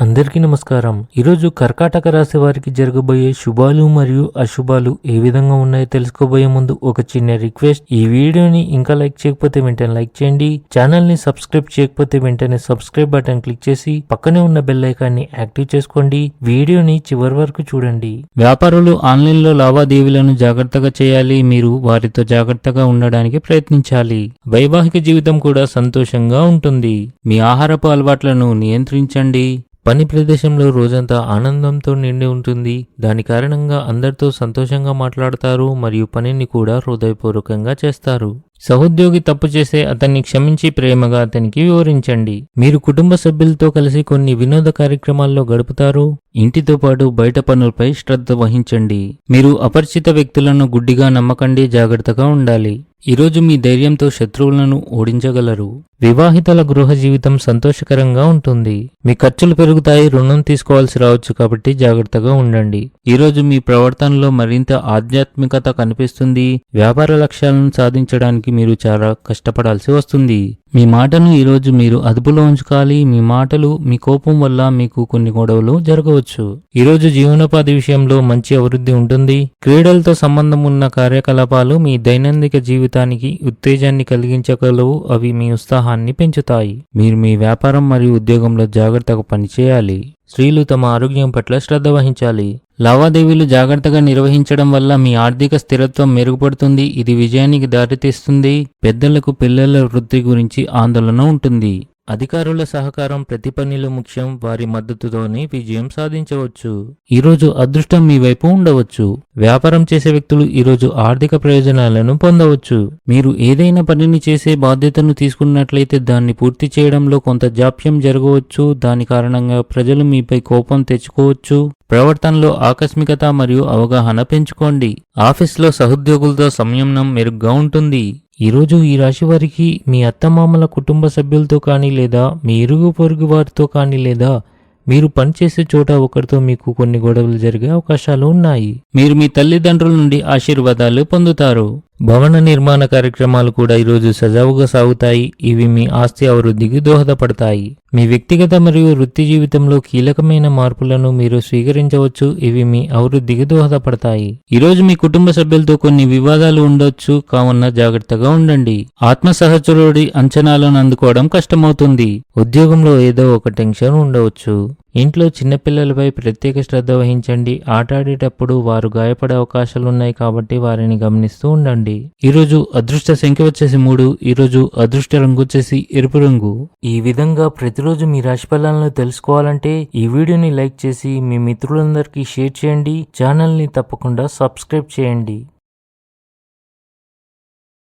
అందరికీ నమస్కారం. ఈరోజు కర్కాటక రాశి వారికి జరగబోయే శుభాలు మరియు అశుభాలు ఏ విధంగా ఉన్నాయో తెలుసుకోబోయే ముందు ఒక చిన్న రిక్వెస్ట్. ఈ వీడియోని ఇంకా లైక్ చేయకపోతే వెంటనే లైక్ చేయండి. ఛానల్ని సబ్స్క్రైబ్ చేయకపోతే వెంటనే సబ్స్క్రైబ్ బటన్ క్లిక్ చేసి పక్కనే ఉన్న బెల్ ఐకాన్ని యాక్టివ్ చేసుకోండి. వీడియోని చివరి వరకు చూడండి. వ్యాపారులు ఆన్లైన్లో లావాదేవీలను జాగ్రత్తగా చేయాలి. మీరు వారితో జాగ్రత్తగా ఉండడానికి ప్రయత్నించాలి. వైవాహిక జీవితం కూడా సంతోషంగా ఉంటుంది. మీ ఆహారపు అలవాట్లను నియంత్రించండి. పని ప్రదేశంలో రోజంతా ఆనందంతో నిండి ఉంటుంది. దాని కారణంగా అందరితో సంతోషంగా మాట్లాడతారు మరియు పనిని కూడా హృదయపూర్వకంగా చేస్తారు. సహోద్యోగి తప్పు చేస్తే అతన్ని క్షమించి ప్రేమగా అతనికి వివరించండి. మీరు కుటుంబ సభ్యులతో కలిసి కొన్ని వినోద కార్యక్రమాల్లో గడుపుతారు. ఇంటితో పాటు బయట పనులపై శ్రద్ధ వహించండి. మీరు అపరిచిత వ్యక్తులను గుడ్డిగా నమ్మకండి జాగ్రత్తగా ఉండాలి. ఈరోజు మీ ధైర్యంతో శత్రువులను ఓడించగలరు. వివాహితల గృహ జీవితం సంతోషకరంగా ఉంటుంది. మీ ఖర్చులు పెరుగుతాయి రుణం తీసుకోవాల్సి రావచ్చు కాబట్టి జాగ్రత్తగా ఉండండి. ఈరోజు మీ ప్రవర్తనలో మరింత ఆధ్యాత్మికత కనిపిస్తుంది. వ్యాపార లక్ష్యాలను సాధించడానికి మీరు చాలా కష్టపడాల్సి వస్తుంది. మీ మాటను ఈరోజు మీరు అదుపులో ఉంచుకోవాలి. మీ మాటలు మీ కోపం వల్ల మీకు కొన్ని గొడవలు జరగవచ్చు. ఈరోజు జీవనోపాధి విషయంలో మంచి అభివృద్ధి ఉంటుంది. క్రీడలతో సంబంధం ఉన్న కార్యకలాపాలు మీ దైనందిక జీవితానికి ఉత్తేజాన్ని కలిగించగలవు. అవి మీ ఉత్సాహం ఉత్సాహాన్ని పెంచుతాయి. మీరు మీ వ్యాపారం మరియు ఉద్యోగంలో జాగ్రత్తగా పనిచేయాలి. స్త్రీలు తమ ఆరోగ్యం పట్ల శ్రద్ధ వహించాలి. లావాదేవీలు జాగ్రత్తగా నిర్వహించడం వల్ల మీ ఆర్థిక స్థిరత్వం మెరుగుపడుతుంది. ఇది విజయానికి దారితీస్తుంది. పెద్దలకు పిల్లల వృద్ధి గురించి ఆందోళన ఉంటుంది. అధికారుల సహకారం ప్రతి పనిలో ముఖ్యం వారి మద్దతుతోనే విజయం సాధించవచ్చు. ఈరోజు అదృష్టం మీ వైపు ఉండవచ్చు. వ్యాపారం చేసే వ్యక్తులు ఈరోజు ఆర్థిక ప్రయోజనాలను పొందవచ్చు. మీరు ఏదైనా పనిని చేసే బాధ్యతను తీసుకున్నట్లయితే దాన్ని పూర్తి చేయడంలో కొంత జాప్యం జరగవచ్చు. దాని కారణంగా ప్రజలు మీపై కోపం తెచ్చుకోవచ్చు. ప్రవర్తనలో ఆకస్మికత మరియు అవగాహన పెంచుకోండి. ఆఫీస్లో సహోద్యోగులతో సంయమనం మెరుగ్గా ఉంటుంది. ఈరోజు ఈ రాశి వారికి మీ అత్తమామల కుటుంబ సభ్యులతో కానీ లేదా మీ ఇరుగు పొరుగు వారితో కానీ లేదా మీరు పనిచేసే చోట ఒకరితో మీకు కొన్ని గొడవలు జరిగే అవకాశాలు ఉన్నాయి. మీరు మీ తల్లిదండ్రుల నుండి ఆశీర్వాదాలు పొందుతారు. భవన నిర్మాణ కార్యక్రమాలు కూడా ఈరోజు సజావుగా సాగుతాయి. ఇవి మీ ఆస్తి అభివృద్ధికి దోహదపడతాయి. మీ వ్యక్తిగత మరియు వృత్తి జీవితంలో కీలకమైన మార్పులను మీరు స్వీకరించవచ్చు. ఇవి మీ అభివృద్ధికి దోహదపడతాయి. ఈరోజు మీ కుటుంబ సభ్యులతో కొన్ని వివాదాలు ఉండొచ్చు. కావున జాగ్రత్తగా ఉండండి. ఆత్మ సహచరుడి అంచనాలను అందుకోవడం కష్టమవుతుంది. ఉద్యోగంలో ఏదో ఒక టెన్షన్ ఉండవచ్చు. ఇంట్లో చిన్నపిల్లలపై ప్రత్యేక శ్రద్ధ వహించండి. ఆటాడేటప్పుడు వారు గాయపడే అవకాశాలు ఉన్నాయి కాబట్టి వారిని గమనిస్తూ ఉండండి. ఈరోజు అదృష్ట సంఖ్య వచ్చేసి మూడు ఈరోజు అదృష్ట రంగు వచ్చేసి ఎరుపు రంగు. ఈ విధంగా ప్రతిరోజు మీ రాశి ఫలాలను తెలుసుకోవాలంటే ఈ వీడియోని లైక్ చేసి మీ మిత్రులందరికీ షేర్ చేయండి. ఛానల్ని తప్పకుండా సబ్స్క్రైబ్ చేయండి.